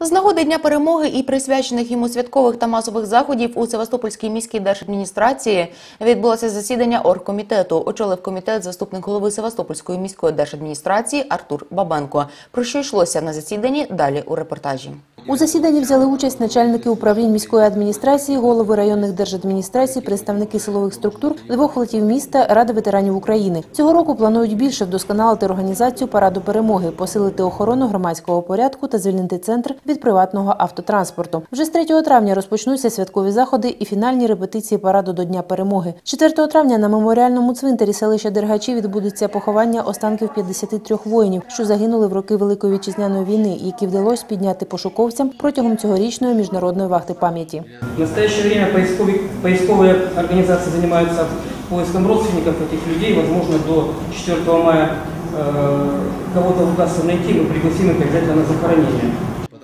З нагоди Дня перемоги і присвячених йому святкових та масових заходів у Севастопольській міській держадміністрації відбулося засідання оргкомітету. Очолив комітет заступник голови Севастопольської міської держадміністрації Артур Бабенко. Про що йшлося на засіданні? Далі у репортажі. У засіданні взяли участь начальники управлінь міської адміністрації, голови районних держадміністрацій, представники силових структур, двох флотів міста, Ради ветеранів України. Цього року планують більше вдосконалити організацію параду перемоги, посилити охорону громадського порядку та звільнити центр від приватного автотранспорту. Вже з 3 травня розпочнуться святкові заходи і фінальні репетиції параду до Дня перемоги. 4 травня на меморіальному цвинтарі селища Дергачі відбудеться поховання останків 53 воїнів, що загинули в роки Великої вітчизняної війни, які вдалося підняти пошуковцям протягом цьогорічної міжнародної вахти пам'яті. В настоящее время поисковые, поисковые организации занимаются поиском родственников этих людей. Возможно, до 4 мая э, кого-то удастся найти, мы пригласим их обязательно на захоронение.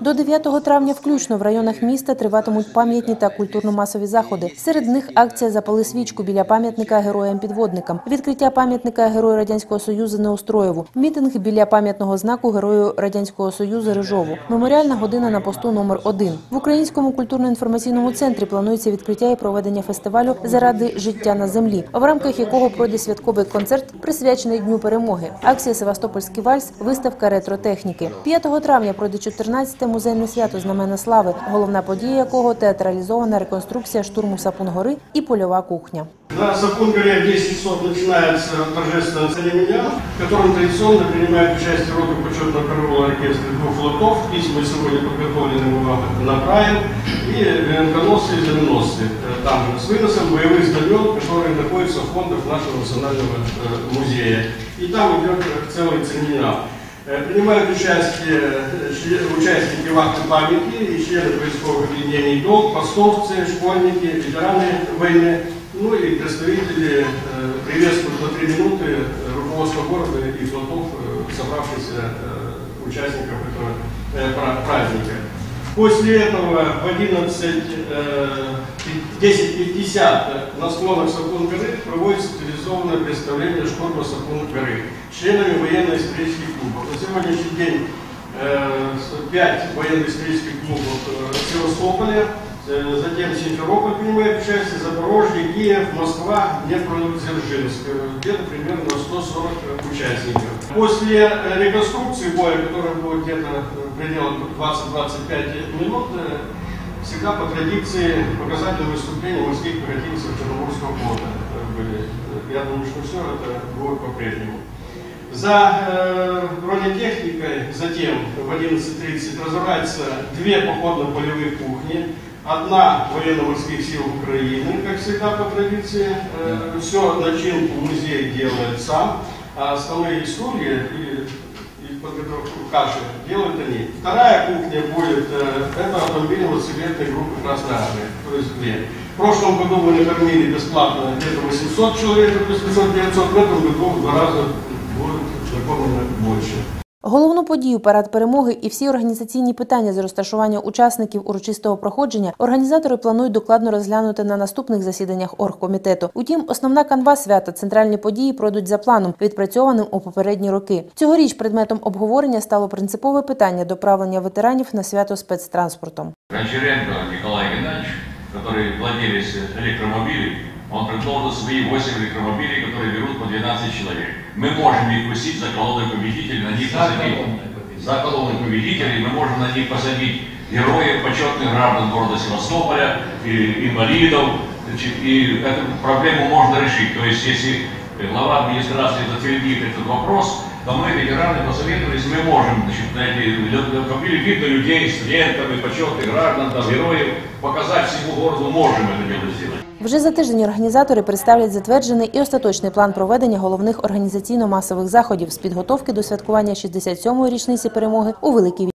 До 9 травня включно в районах міста триватимуть пам'ятні та культурно-масові заходи. Серед них акція «Запали свічку» біля пам'ятника героям-підводникам, відкриття пам'ятника Герою Радянського Союзу Неустроєву, мітинг біля пам'ятного знаку Герою Радянського Союзу Рижову, меморіальна година на посту номер 1 В Українському культурно-інформаційному центрі планується відкриття і проведення фестивалю «Заради життя на землі», в рамках якого пройде святковий концерт, присвячений Дню перемоги. Акція «Севастопольський вальс», виставка ретро-техніки. 5 травня пройде 14-те музейне свято Знамена слави, головна подія якого театралізована реконструкція штурму Сапун-гори і польова кухня. На Сапун-горе в 10 часов начинается торжественная церемония, в котором традиционно принимает участие роты почетного караула оркестра двух флотов. Письма сегодня подготовлены мы направим. И венконосцы и знаменосцы э, там с выносом боевых знамен, которые находятся в фондах нашего национального э, музея. И там идет э, целый церемониал. Э, Принимают участие э, участники вахты памяти и члены поисковых объединений «Долг», постовцы, школьники, ветераны войны, ну и представители э, приветствуют на три минуты руководство города и флотов, собравшихся участников этого пра- праздника. После этого в 11, э, пи- 10.50 на склонах Сапун горы проводится телевизионное представление штурма Сапун горы членами военно-исторических клубов. На сегодняшний день э, с- пять военно-исторических клубов э, э, затем Симферополь принимает участие, Запорожье, Киев, Москва, Днепродзержинск. Где-то примерно 140 участников. После реконструкции боя, которая будет где-то в пределах 20-25 минут, всегда по традиции показательные выступления морских пехотинцев Черноморского флота э, были. Э, Я думаю, что все это будет по-прежнему. За э, бронетехникой затем в 11.30 разворачиваются две походно-полевые кухни. Одна военно-морских сил Украины, как всегда по традиции. Э, все начинку музей делает сам, а основные стулья и, и подготовку каши делают они. Вторая кухня будет, э, это автомобиль мотоциклетной группы Красной Армии, то есть две. В прошлом году мы накормили бесплатно где-то 800 человек, 800-900, в этом году в два раза будет накормлено. Головну подію парад перемоги і всі організаційні питання з розташування учасників урочистого проходження організатори планують докладно розглянути на наступних засіданнях оргкомітету. Утім, основна канва свята центральні події пройдуть за планом, відпрацьованим у попередні роки. Цьогоріч предметом обговорення стало принципове питання доправлення ветеранів на свято спецтранспортом. Гончаренко Николай Геннадьевич, который владелец электромобилей, он предложил свои 8 электромобилей, которые берут по 12 человек. Мы можем их пустить за колонной победителей, на них посадить. За колонной победителей мы можем на них посадить героев, почетных граждан города Севастополя, и инвалидов. Значит, и эту проблему можно решить. То есть, если глава администрации затвердит этот вопрос, то мы, ветераны, посоветовались, мы можем, значит, на эти автомобили видно людей с лентами, почетных граждан, там, героев, показать всему городу, можем это дело сделать. Вже за тиждень організатори представлять затверджений і остаточний план проведення головних організаційно-масових заходів з підготовки до святкування 67-ї річниці перемоги у Великій